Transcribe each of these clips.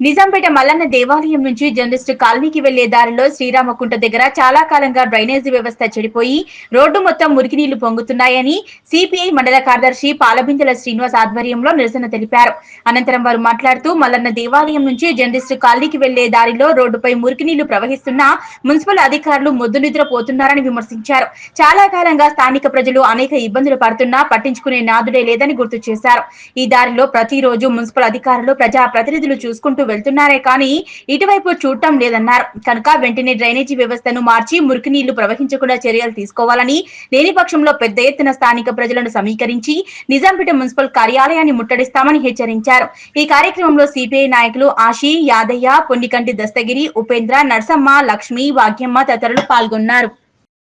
నిజాంపేట మల్లన్న దేవాలయం నుంచి జర్నలిస్ట్ కాలనీకి వెళ్ళే దారిలో శ్రీరామకుంట దగ్గర చాలా కాలంగా డ్రైనేజీ వ్యవస్థ చెడిపోయి రోడ్డు మొత్తం మురికి నీళ్ళు పొంగుతున్నాయని సిపిఐ మండల కార్యదర్శి పాలబిందెల శ్రీనివాస్ ఆధ్వర్యంలో నిరసన తెలిపారు. అనంతరం వారు మాట్లాడుతూ మల్లన్న దేవాలయం నుంచి జర్నలిస్ట్ కాలనీకి వెళ్ళే దారిలో రోడ్డుపై మురికి నీళ్ళు ప్రవహిస్తున్నా మున్సిపల్ అధికారులు మొద్దు నిద్రపోతున్నారని విమర్శించారు. చాలా కాలంగా స్థానిక ప్రజలు అనేక ఇబ్బందులు పడుతున్నా పట్టించుకునే నాదుడే లేదని గుర్తు చేశారు. ఈ దారిలో ప్రతిరోజు మున్సిపల్ అధికారులు ప్రజా ప్రతినిధులు చూసుకుంటూ వెళ్తున్నారే కానీ ఇటువైపు చూడటం లేదన్నారు. కనుక వెంటనే డ్రైనేజీ వ్యవస్థను మార్చి మురికి నీళ్ళు ప్రవహించకుండా చర్యలు తీసుకోవాలని లేని పక్షంలో పెద్ద ఎత్తున స్థానిక ప్రజలను సమీకరించి నిజాంపేట మున్సిపల్ కార్యాలయాన్ని ముట్టడిస్తామని హెచ్చరించారు. ఈ కార్యక్రమంలో సిపిఐ నాయకులు ఆశీ యాదయ్య పొన్నికంటి దస్తగిరి ఉపేంద్ర నర్సమ్మ లక్ష్మి భాగ్యమ్మ తదితరులు పాల్గొన్నారు.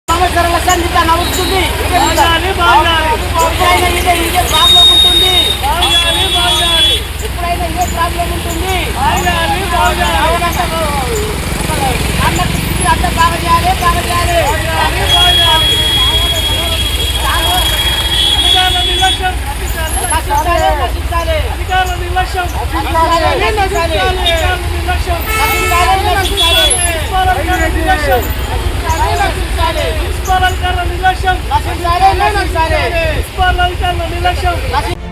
సంవత్సరాల సంధిత నవ్వుతుంది. నిర్లక్ష్యం నిర్లక్ష్యం నిర్లక్ష్యం